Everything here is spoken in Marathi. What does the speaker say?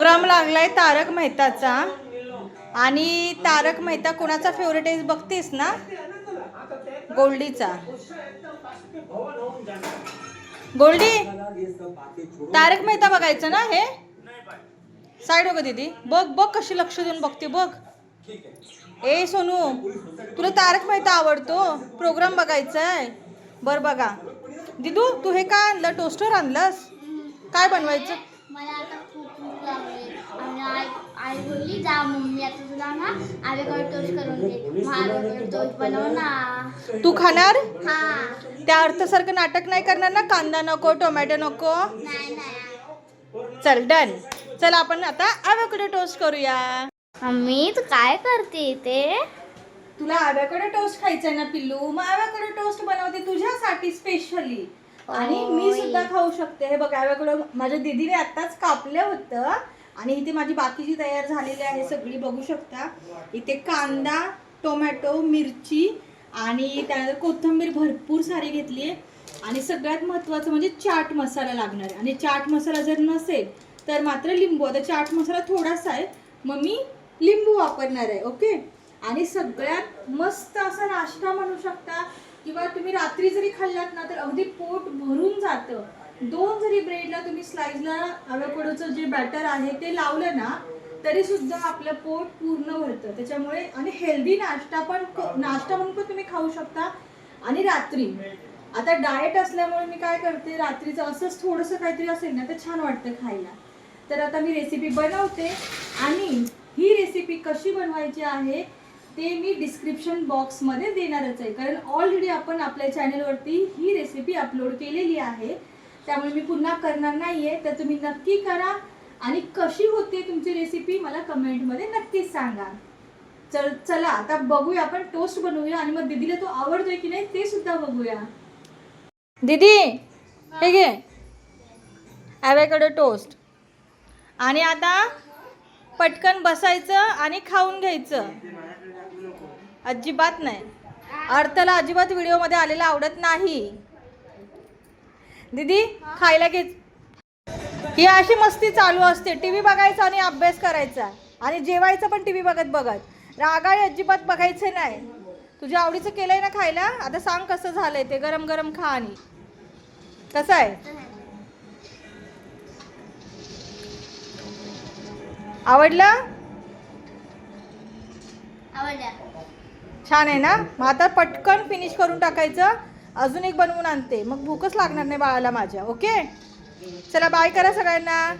प्रोग्राम लागलाय तारक मेहताचा. आणि तारक मेहता कोणाचा फेवरेट आहे बघतेस ना? गोल्डीचा. गोल्डी? तारक मेहता बघायचं ना हे? साईड हो दीदी. बघ बघ कशी लक्ष देऊन बघते बघ. ए सोनू तुला तारक मेहता आवडतो? प्रोग्राम बघायचा आहे बर बघा. दिदू तू हे काय आणलं टोस्टर आणलंस? काय बनवायचं? मला आता खूप भूक लागली आणि आई आई बोलली जा मम्मी आता तुला ना आवेकडे टोस्ट करून दे. मग आवेकडे टोस्ट बनव ना. तू खाणार? हा. त्या अर्थसारखं नाटक नाही करणार ना? कांदा नको टोमॅटो नको? नाही नाही. चल डन. चल आपण आता आव्याकडे टोस्ट करूया. मम्मी तू काय करते ते तुला आव्याकडे टोस्ट खायचंय ना पिल्लू? मग आव्याकडे टोस्ट बनवते तुझ्यासाठी स्पेशली आणि मी. सुद्धा खाऊ शकते. हे बघ आव्याकडं माझ्या दीदीने आत्ताच कापलं होतं आणि इथे माझी बाकीची तयार झालेली आहे सगळी बघू शकता. इथे कांदा टोमॅटो मिरची आणि त्यानंतर कोथिंबीर भरपूर सारी घेतली आहे. आणि सगळ्यात महत्त्वाचं म्हणजे चाट मसाला लागणार आहे. आणि चाट मसाला जर नसेल तर मात्र लिंबू. आता चाट मसाला थोडासा आहे मग मी लिंबू वापरणार आहे ओके? आणि सगळ्यात मस्त असा नाश्ता म्हणू शकता किंवा तुम्ही रात्री जरी खाल्लात ना तर अगदी पोट भरून जातं. दोन जरी ब्रेडला तुम्ही स्लाइसला अव्याकोडोचं जे बॅटर आहे ते लावलं ना तरी सुद्धा आपलं पोट पूर्ण भरतं. त्याच्यामुळे आणि हेल्दी नाश्ता पण नाश्ता म्हणून पण तुम्ही खाऊ शकता. आणि रात्री. आता डाएट असल्यामुळे मी काय करते रात्रीचं असंच थोडंसं काहीतरी असेल ना तर छान वाटतं खायला. तर आता मी रेसिपी बनवते. आणि ही रेसिपी कशी बनवायची आहे ते मी डिस्क्रिप्शन बॉक्समध्ये देणारच आहे. कारण ऑलरेडी आपण आपल्या चॅनलवरती ही रेसिपी अपलोड केलेली आहे. त्यामुळे मी पुन्हा करणार नाही आहे तर तुम्ही नक्की करा. आणि कशी होते तुमची रेसिपी मला कमेंटमध्ये नक्कीच सांगा. चल चला आता बघूया आपण टोस्ट बनवूया. आणि मग दीदीला तो आवडतोय की नाही ते सुद्धा बघूया. दीदी हे घे. टोस्ट आणि आता पटकन बसायचं आणि खाऊन घ्यायचं. अजिबात नाही. अर्थला अजिबात व्हिडिओमध्ये आलेला आवडत नाही. दीदी खायला घे. ही अशी मस्ती चालू असते. टी व्ही बघायचा आणि अभ्यास करायचा. आणि जेवायचं पण टी व्ही बघत बघत. रागाळी अजिबात बघायचं नाही. तुझ्या आवडीचं केलंय ना खायला? आता सांग कसं झालंय ते. गरम गरम खा आणि. कसं आहे? आवडलं? छान आहे ना? मग आता पटकन फिनिश करून टाकायचं. अजून एक बनवून आणते. मग भूकच लागणार नाही बाळाला माझ्या ओके चला बाय करा सगळ्यांना.